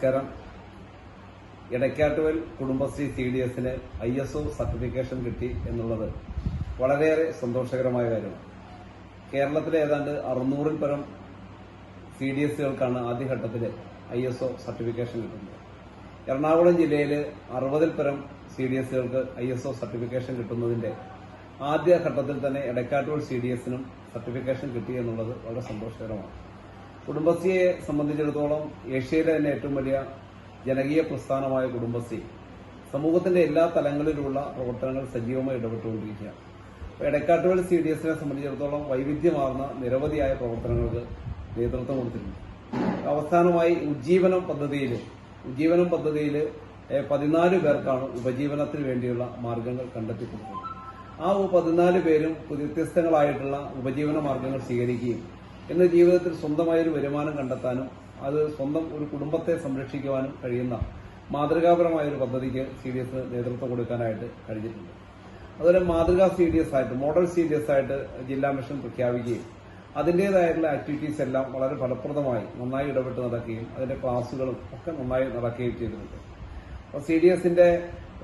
നമസ്കാരം Edakkattuvayal Kudumbashree C D എസിന് I S O certification കിട്ടി എന്നുള്ളത് വളരെയേറെ സന്തോഷകരമായ കാര്യമാണ്. കേരളത്തിലെ ഏതാണ്ട് അറുന്നൂറിൽ പരം സി ഡി എസുകൾക്കാണ് ആദ്യഘട്ടത്തിൽ ഐ എസ് ഒ സർട്ടിഫിക്കേഷൻ കിട്ടുന്നത്. എറണാകുളം ജില്ലയിൽ അറുപതിൽ പരം സി ഡി എസുകൾക്ക് ഐ എസ് ഒ സർട്ടിഫിക്കേഷൻ കിട്ടുന്നതിന്റെ ആദ്യ ഘട്ടത്തിൽ തന്നെ ഇടയ്ക്കാട്ടുവൽ സി ഡി എസിനും സർട്ടിഫിക്കേഷൻ കിട്ടി എന്നുള്ളത് വളരെ സന്തോഷകരമാണ്. കുടുംബശ്രീയെ സംബന്ധിച്ചിടത്തോളം ഏഷ്യയിലെ തന്നെ ഏറ്റവും വലിയ ജനകീയ പ്രസ്ഥാനമായ കുടുംബശ്രീ. സമൂഹത്തിന്റെ എല്ലാ തലങ്ങളിലുള്ള പ്രവർത്തനങ്ങൾ സജീവമായി ഇടപെട്ടുകൊണ്ടിരിക്കുകയാണ്. അപ്പോൾ എടക്കാട്ടുവൽ സി ഡി എസിനെ സംബന്ധിച്ചിടത്തോളം വൈവിധ്യമാർന്ന നിരവധിയായ പ്രവർത്തനങ്ങൾക്ക് നേതൃത്വം കൊടുത്തിട്ടുണ്ട്. അവസാനമായി ഉജ്ജീവനം പദ്ധതിയിൽ ഉജ്ജീവനം പദ്ധതിയിൽ പതിനാല് പേർക്കാണ് ഉപജീവനത്തിന് വേണ്ടിയുള്ള മാർഗങ്ങൾ കണ്ടെത്തി കൊടുത്തത് ആ പതിനാല് പേരും വ്യത്യസ്തങ്ങളായിട്ടുള്ള ഉപജീവന മാർഗങ്ങൾ സ്വീകരിക്കുകയും ഇന്ന് ജീവിതത്തിൽ സ്വന്തമായൊരു വരുമാനം കണ്ടെത്താനും അത് സ്വന്തം ഒരു കുടുംബത്തെ സംരക്ഷിക്കുവാനും കഴിയുന്ന മാതൃകാപരമായ ഒരു പദ്ധതിക്ക് സി ഡി എസ് നേതൃത്വം കൊടുക്കാനായിട്ട് കഴിഞ്ഞിട്ടുണ്ട്. അതുപോലെ മാതൃകാ സി ഡി എസ് ആയിട്ട് മോഡൽ സി ഡി എസ് ആയിട്ട് ജില്ലാ മിഷൻ പ്രഖ്യാപിക്കുകയും അതിന്റെതായിട്ടുള്ള ആക്ടിവിറ്റീസ് എല്ലാം വളരെ ഫലപ്രദമായി നന്നായി ഇടപെട്ട് നടക്കുകയും അതിന്റെ ക്ലാസുകളും ഒക്കെ നന്നായി നടക്കുകയും ചെയ്തിട്ടുണ്ട്. അപ്പോൾ സി ഡി എസിന്റെ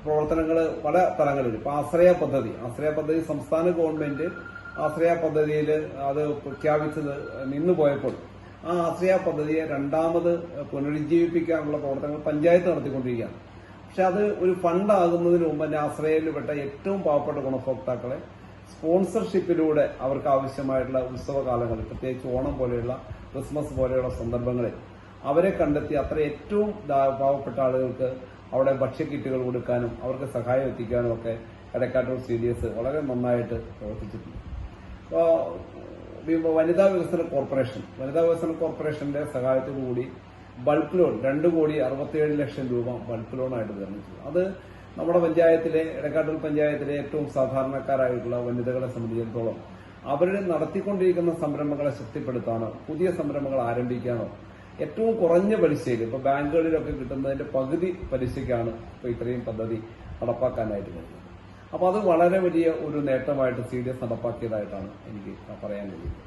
പ്രവർത്തനങ്ങൾ പല തലങ്ങളിൽ ഇപ്പോൾ ആശ്രയ പദ്ധതി ആശ്രയ പദ്ധതി സംസ്ഥാന ഗവൺമെന്റ് ആശ്രയ പദ്ധതിയിൽ അത് പ്രഖ്യാപിച്ചത് നിന്നുപോയപ്പോൾ ആ ആശ്രയ പദ്ധതിയെ രണ്ടാമത് പുനരുജ്ജീവിപ്പിക്കാനുള്ള പ്രവർത്തനങ്ങൾ പഞ്ചായത്ത് നടത്തിക്കൊണ്ടിരിക്കുകയാണ്. പക്ഷെ അത് ഒരു ഫണ്ടാകുന്നതിന് മുമ്പ് തന്നെ ആശ്രയയിൽപ്പെട്ട ഏറ്റവും പാവപ്പെട്ട ഗുണഭോക്താക്കളെ സ്പോൺസർഷിപ്പിലൂടെ അവർക്ക് ആവശ്യമായിട്ടുള്ള ഉത്സവകാലങ്ങളിൽ പ്രത്യേകിച്ച് ഓണം പോലെയുള്ള ക്രിസ്മസ് പോലെയുള്ള സന്ദർഭങ്ങളിൽ അവരെ കണ്ടെത്തി അത്ര ഏറ്റവും പാവപ്പെട്ട ആളുകൾക്ക് അവിടെ ഭക്ഷ്യക്കിറ്റുകൾ കൊടുക്കാനും അവർക്ക് സഹായം എത്തിക്കാനും ഒക്കെ കടക്കാട്ടൂർ സി ഡി എസ് വളരെ നന്നായിട്ട് പ്രവർത്തിച്ചിട്ടുണ്ട്. വനിതാ വികസന കോർപ്പറേഷൻ. വനിതാ വികസന കോർപ്പറേഷന്റെ സഹായത്തോടുകൂടി ബൾക്ക് ലോൺ രണ്ട് കോടി അറുപത്തിയേഴ് ലക്ഷം രൂപ ബൾക്ക് ലോണായിട്ട് വിതരണം അത് നമ്മുടെ പഞ്ചായത്തിലെ എടക്കാട്ടൂർ പഞ്ചായത്തിലെ ഏറ്റവും സാധാരണക്കാരായിട്ടുള്ള വനിതകളെ സംബന്ധിച്ചിടത്തോളം അവരുടെ നടത്തിക്കൊണ്ടിരിക്കുന്ന സംരംഭങ്ങളെ ശക്തിപ്പെടുത്താനോ പുതിയ സംരംഭങ്ങൾ ആരംഭിക്കാനോ ഏറ്റവും കുറഞ്ഞ പലിശയിൽ ഇപ്പോൾ ബാങ്കുകളിലൊക്കെ കിട്ടുന്നതിന്റെ പകുതി പലിശയ്ക്കാണ് ഇപ്പോൾ ഇത്രയും പദ്ധതി നടപ്പാക്കാനായിട്ട് കഴിയുന്നത് അപ്പൊ അത് വളരെ വലിയ ഒരു നേട്ടമായിട്ട് സി ഡി എസ് നടപ്പാക്കിയതായിട്ടാണ് എനിക്ക് പറയാൻ കഴിയുന്നത്.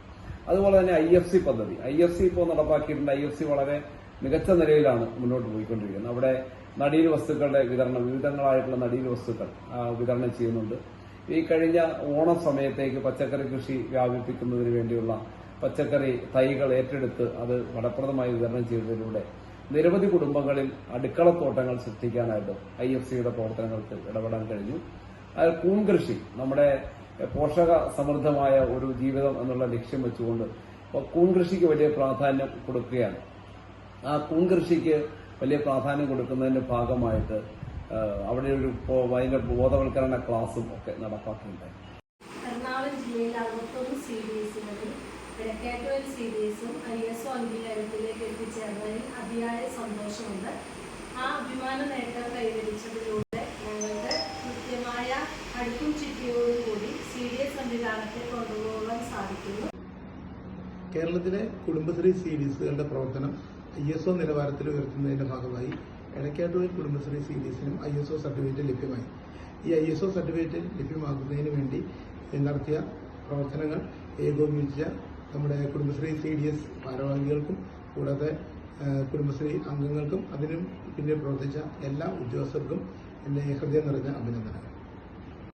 അതുപോലെ തന്നെ ഐ എഫ് സി പദ്ധതി. ഐ എഫ് സി ഇപ്പോൾ നടപ്പാക്കിയിട്ടുണ്ട്. ഐ എഫ് സി വളരെ മികച്ച നിലയിലാണ് മുന്നോട്ട് പോയിക്കൊണ്ടിരിക്കുന്നത്. അവിടെ നടീൽ വസ്തുക്കളുടെ വിതരണം വിവിധങ്ങളായിട്ടുള്ള നടീൽ വസ്തുക്കൾ വിതരണം ചെയ്യുന്നുണ്ട്. ഈ കഴിഞ്ഞ ഓണ സമയത്തേക്ക് പച്ചക്കറി കൃഷി വ്യാപിപ്പിക്കുന്നതിന് വേണ്ടിയുള്ള പച്ചക്കറി തൈകൾ ഏറ്റെടുത്ത് അത് ഫലപ്രദമായി വിതരണം ചെയ്തതിലൂടെ നിരവധി കുടുംബങ്ങളിൽ അടുക്കളത്തോട്ടങ്ങൾ സൃഷ്ടിക്കാനായിട്ട് ഐ എഫ് സിയുടെ പ്രവർത്തനങ്ങൾക്ക് ഇടപെടാൻ കഴിഞ്ഞു. അത് കൂൺ കൃഷി നമ്മുടെ പോഷക സമൃദ്ധമായ ഒരു ജീവിതം എന്നുള്ള ലക്ഷ്യം വെച്ചുകൊണ്ട് കൂൺ കൃഷിക്ക് വലിയ പ്രാധാന്യം കൊടുക്കുകയാണ്. ആ കൂൺ കൃഷിക്ക് വലിയ പ്രാധാന്യം കൊടുക്കുന്നതിന്റെ ഭാഗമായിട്ട് അവിടെ ഒരു അതിന്റെ ബോധവൽക്കരണ ക്ലാസും ഒക്കെ നടപ്പാക്കുന്നുണ്ട് എറണാകുളം ജില്ലയിൽ അറുപത്തൊന്ന് സി ഡി എസുകളിൽ സി ഡി എസും ഐ എസ് ഒ അംഗീകാരത്തിലേക്ക് എത്തിച്ചേർന്നതിൽ അതിയായ സന്തോഷമുണ്ട്. കേരളത്തിലെ കുടുംബശ്രീ സീരീസുകളുടെ പ്രവർത്തനം ഐ എസ് ഒ നിലവാരത്തിൽ ഉയർത്തുന്നതിന്റെ ഭാഗമായി എടക്കാട്ടൂരിൽ കുടുംബശ്രീ സീരീസിനും ഐ എസ് ഒ സർട്ടിഫിക്കറ്റ് ലഭ്യമായി. ഈ ഐ എസ് ഒ സർട്ടിഫിക്കറ്റ് ലഭ്യമാക്കുന്നതിന് വേണ്ടി നടത്തിയ പ്രവർത്തനങ്ങൾ ഏകോപിപ്പിച്ച നമ്മുടെ കുടുംബശ്രീ സി ഡി എസ് ഭാരവാഹികൾക്കും കൂടാതെ കുടുംബശ്രീ അംഗങ്ങൾക്കും അതിനും പിന്നെ പ്രവർത്തിച്ച എല്ലാ ഉദ്യോഗസ്ഥർക്കും എന്റെ ഹൃദയം നിറഞ്ഞ അഭിനന്ദനങ്ങൾ.